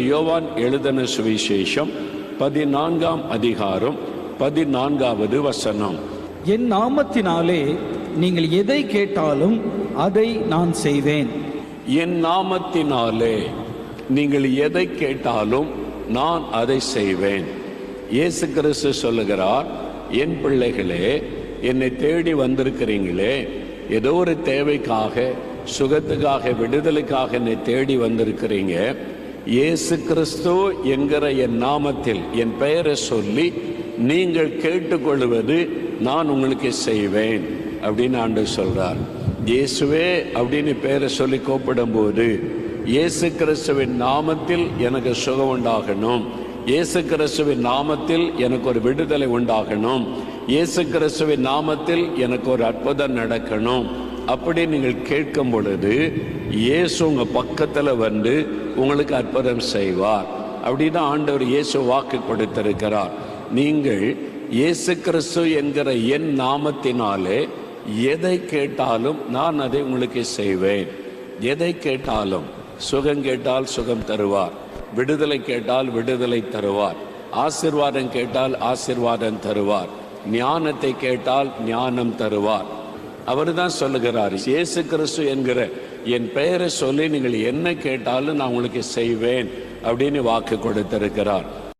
யோவான் எழுதின சுவிசேஷம் பதினான்காம் அதிகாரம் பதினான்காவது வசனம். என் நாமத்தினாலே நீங்கள் எதை கேட்டாலும் அதை நான் செய்வேன். என் நாமத்தினாலே நீங்கள் எதை கேட்டாலும் நான் அதை செய்வேன். இயேசு கிறிஸ்து சொல்லுகிறார் என் பிள்ளைகளே என்னை தேடி வந்திருக்கிறீங்களே ஏதோ ஒரு தேவைக்காக சுகத்துக்காக விடுதலைக்காக என்னை தேடி வந்திருக்கிறீங்க. இயேசு கிறிஸ்து என்கிற என் நாமத்தில் என் பெயரை சொல்லி நீங்கள் கேட்டுக்கொள்வது நான் உங்களுக்கு செய்வேன் அப்படின்னு ஆண்டு சொல்றார். இயேசுவே அப்படின்னு பெயரை சொல்லி கூப்பிடும்போது இயேசு கிறிஸ்துவின் நாமத்தில் எனக்கு சுகம் உண்டாகணும். இயேசு கிறிஸ்துவின் நாமத்தில் எனக்கு ஒரு விடுதலை உண்டாகணும். இயேசு கிறிஸ்துவின் நாமத்தில் எனக்கு ஒரு அற்புதம் நடக்கணும். அப்படி நீங்கள் கேட்கும் பொழுது இயேசு உங்க பக்கத்துல வந்து உங்களுக்கு அற்புதம் செய்வார். அப்படின்னு ஆண்டவர் இயேசு வாக்கு கொடுத்திருக்கிறார். நீங்கள் இயேசு கிறிஸ்து என்கிற என் நாமத்தினாலே எதை கேட்டாலும் நான் அதை உங்களுக்கு செய்வேன். எதை கேட்டாலும்? சுகம் கேட்டால் சுகம் தருவார். விடுதலை கேட்டால் விடுதலை தருவார். ஆசிர்வாதம் கேட்டால் ஆசிர்வாதம் தருவார். ஞானத்தை கேட்டால் ஞானம் தருவார். அவர் தான் சொல்லுகிறார் இயேசு கிறிஸ்து என்கிற என் பெயரை சொல்லி நீங்கள் என்ன கேட்டாலும் நான் உங்களுக்கு செய்வேன் அப்படின்னு வாக்கு கொடுத்திருக்கிறார்.